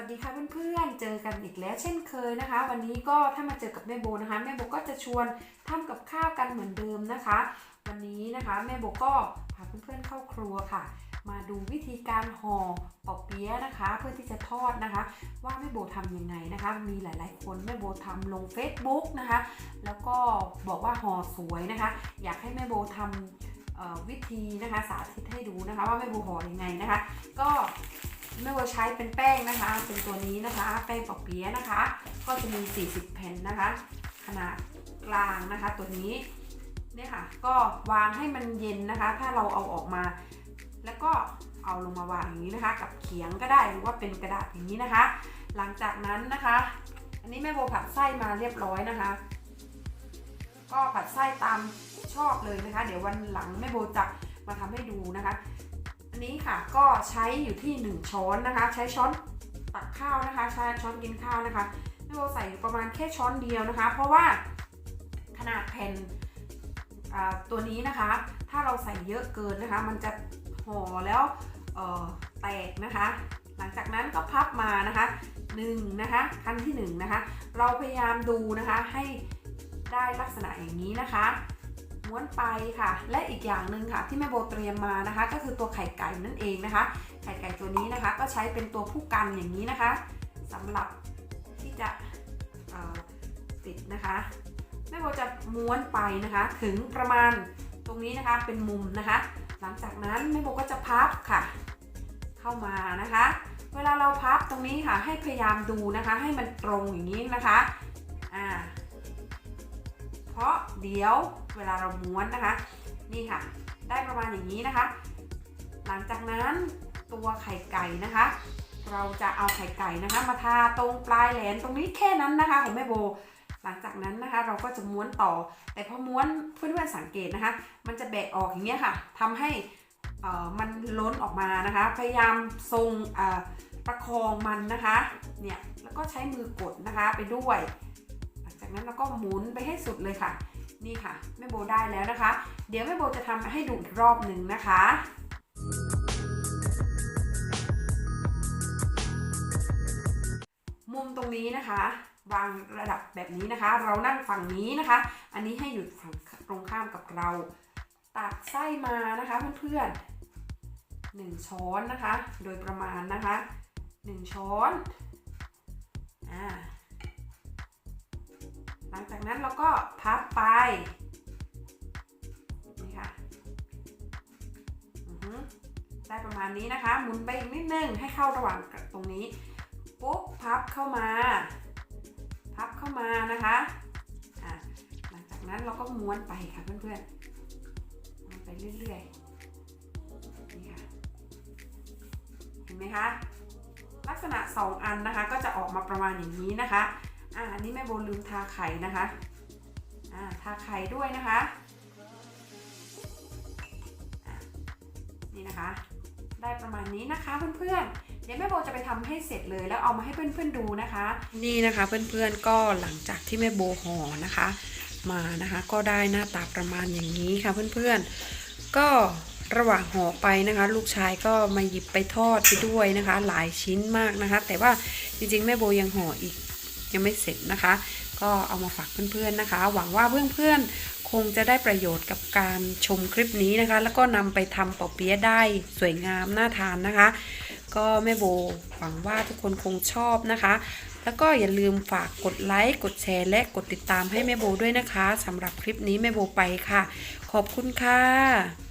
วัสดีค่ะเพื่อนๆ เจอกันอีกแล้วเช่นเคยนะคะ วันนี้ก็ถ้ามาเจอกับแม่โบนะคะ แม่โบก็จะชวนทำกับข้าวกันเหมือนเดิมนะคะ วันนี้นะคะแม่โบก็พาเพื่อนๆเข้าครัวค่ะ มาดูวิธีการห่อปอเปี๊ยะนะคะ เพื่อที่จะทอดนะคะ ว่าแม่โบทำยังไงนะคะ มีหลายๆคนแม่โบทำลง Facebook นะคะ แล้วก็บอกว่าห่อสวยนะคะ อยากให้แม่โบทำเอ่อวิธีนะคะสาธิตให้ดูนะคะ ว่าแม่โบห่อยังไงนะคะ ก็ แม่โบใช้เป็นแป้งนะคะ เป็นตัวนี้นะคะ แป้งปอกเปี๊ยะนะคะ ก็จะมี 40 แผ่นนะคะ ขนาดกลางนะคะ ตัวนี้เนี่ยค่ะ ก็วางให้มันเย็นนะคะ ถ้าเราเอาออกมา แล้วก็เอาลงมาวางอย่างนี้นะคะ กับเขียงก็ได้หรือว่าเป็นกระดาษอย่างนี้นะคะ หลังจากนั้นนะคะ อันนี้แม่โบผัดไส้มาเรียบร้อยนะคะ ก็ผัดไส้ตามชอบเลยนะคะ เดี๋ยววันหลังแม่โบจะมาทำให้ดูนะคะ นี้ค่ะก็ใช้อยู่ที่ 1 ช้อนนะคะ ใช้ช้อนตักข้าวนะคะ ใช้ช้อนกินข้าวนะคะแม่โบใส่อยู่ประมาณแค่ช้อนเดียวนะคะ เพราะว่าขนาดแผ่นตัวนี้นะคะ ถ้าเราใส่เยอะเกินนะคะ มันจะห่อแล้วแตกนะคะ หลังจากนั้นก็พับมานะคะ1นะคะขั้นที่1นะคะ เราพยายามดูนะคะให้ได้ลักษณะอย่างนี้นะคะ ม้วนไปค่ะ และอีกอย่างหนึ่งค่ะ ที่แม่โบเตรียมมานะคะ ก็คือตัวไข่ไก่นั่นเองนะคะ ไข่ไก่ตัวนี้นะคะ ก็ใช้เป็นตัวผู้กันอย่างนี้นะคะสำหรับที่จะติดนะคะแม่โบจะม้วนไปนะคะ ถึงประมาณตรงนี้นะคะเป็นมุมนะคะ หลังจากนั้นแม่โบก็จะพับค่ะ เข้ามานะคะ เวลาเราพับตรงนี้ค่ะให้พยายามดูนะคะ ให้มันตรงอย่างนี้นะคะอ่า ราะเดี๋ยวเวลาเราม้วนนะคะ นี่ค่ะ ได้ประมาณอย่างนี้นะคะ หลังจากนั้นตัวไข่ไก่นะคะ เราจะเอาไข่ไก่นะคะ มาทาตรงปลายแหลมตรงนี้แค่นั้นนะคะของแม่โบ หลังจากนั้นนะคะ เราก็จะม้วนต่อ แต่พอม้วนเพื่อนๆสังเกตนะคะ มันจะแบะออกอย่างเงี้ยค่ะทำให้เอ่อมันล้นออกมานะคะ พยายามทรงเอ่อประคองมันนะคะ เนี่ย แล้วก็ใช้มือกดนะคะไปด้วย จากนั้นเราก็หมุนไปให้สุดเลยค่ะ นี่ค่ะแม่โบได้แล้วนะคะ เดี๋ยวแม่โบจะทำให้ดูอีกรอบหนึ่งนะคะมุมตรงนี้นะคะ วางระดับแบบนี้นะคะ เรานั่งฝั่งนี้นะคะ อันนี้ให้อยู่ฝั่งตรงข้ามกับเรา ตักไส้มานะคะเพื่อนๆหนึ่งช้อนนะคะ โดยประมาณนะคะหนึ่งช้อนอ่า หลังจากนั้นเราก็พับไปนี่ค่ะได้ประมาณนี้นะคะ หมุนไปอีกนิดนึงให้เข้าระหว่างตรงนี้ปุ๊บพับเข้ามา พับเข้ามานะคะอะหลังจากนั้นเราก็ม้วนไปค่ะเพื่อนๆม้วนไปเรื่อยๆนี่ค่ะเห็นไหมคะลักษณะ 2 อันนะคะก็จะออกมาประมาณอย่างนี้นะคะ อ่าอันนี้แม่โบลืมทาไข่นะคะ อ่าทาไข่ด้วยนะคะะนี่นะคะ ได้ประมาณนี้นะคะเพื่อนๆ เดี๋ยวแม่โบจะไปทำให้เสร็จเลยแล้วเอามาให้เพื่อนๆดูนะคะ นี่นะคะเพื่อนๆก็หลังจากที่แม่โบห่อนะคะ มานะคะก็ได้หน้าตาประมาณอย่างนี้ค่ะเพื่อนๆ ก็ระหว่างห่อไปนะคะ ลูกชายก็มาหยิบไปทอดไปด้วยนะคะ หลายชิ้นมากนะคะ แต่ว่าจริงๆแม่โบยังห่ออีก ยังไม่เสร็จนะคะ ก็เอามาฝากเพื่อนๆนะคะ หวังว่าเพื่อนๆคงจะได้ประโยชน์กับการชมคลิปนี้นะคะ แล้วก็นำไปทำปอเปี๊ยะได้สวยงามน่าทานนะคะ ก็แม่โบหวังว่าทุกคนคงชอบนะคะ แล้วก็อย่าลืมฝากกดไลค์กดแชร์และกดติดตามให้แม่โบด้วยนะคะสำหรับคลิปนี้แม่โบไปค่ะ ขอบคุณค่ะ